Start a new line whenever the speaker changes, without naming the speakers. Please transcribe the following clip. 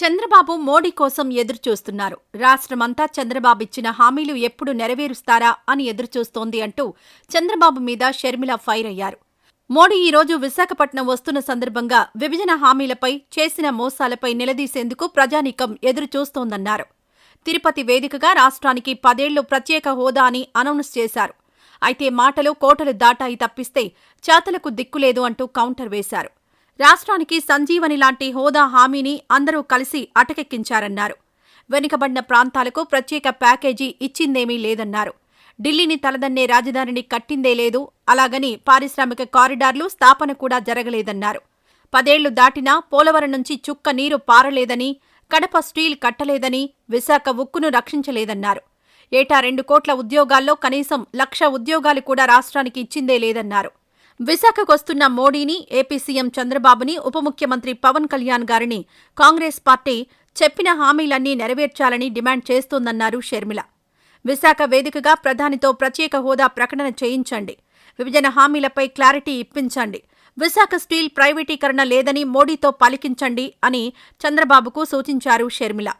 చంద్రబాబు మోడీ కోసం ఎదురుచూస్తున్నారు. రాష్ట్రమంతా చంద్రబాబు ఇచ్చిన హామీలు ఎప్పుడు నెరవేరుస్తారా అని ఎదురుచూస్తోంది అంటూ చంద్రబాబు మీద షర్మిల ఫైర్ అయ్యారు. మోడీ ఈరోజు విశాఖపట్నం వస్తున్న సందర్భంగా విభజన హామీలపై చేసిన మోసాలపై నిలదీసేందుకు ప్రజానీకం ఎదురుచూస్తోందన్నారు. తిరుపతి వేదికగా రాష్ట్రానికి పదేళ్ళు ప్రత్యేక హోదా అని అనౌన్స్ చేశారు. అయితే మాటలు కోటలు దాటాయి తప్పిస్తే చేతలకు దిక్కులేదు అంటూ కౌంటర్ వేశారు. రాష్ట్రానికి సంజీవని లాంటి హోదా హామీని అందరూ కలిసి అటకెక్కించారన్నారు. వెనుకబడిన ప్రాంతాలకు ప్రత్యేక ప్యాకేజీ ఇచ్చిందేమీ లేదన్నారు. ఢిల్లీని తలదన్నే రాజధానిని కట్టిందే లేదు. అలాగని పారిశ్రామిక కారిడార్లు స్థాపన కూడా జరగలేదన్నారు. పదేళ్ళు దాటినా పోలవరం నుంచి చుక్క నీరు పారలేదని కడప స్టీల్ కట్టలేదని విశాఖ ఉక్కును రక్షించలేదన్నారు. ఏటా రెండు కోట్ల ఉద్యోగాల్లో కనీసం లక్ష ఉద్యోగాలు కూడా రాష్ట్రానికి ఇచ్చిందే లేదన్నారు. విశాఖకొస్తున్న మోడీని ఏపీ సీఎం చంద్రబాబుని ఉప ముఖ్యమంత్రి పవన్ కళ్యాణ్ గారిని కాంగ్రెస్ పార్టీ చెప్పిన హామీలన్నీ నెరవేర్చాలని డిమాండ్ చేస్తోందన్నారు షర్మిల. విశాఖ వేదికగా ప్రధానితో ప్రత్యేక హోదా ప్రకటన చేయించండి. విభజన హామీలపై క్లారిటీ ఇప్పించండి. విశాఖ స్టీల్ ప్రైవేటీకరణ లేదని మోడీతో పలికించండి అని చంద్రబాబుకు సూచించారు షర్మిల.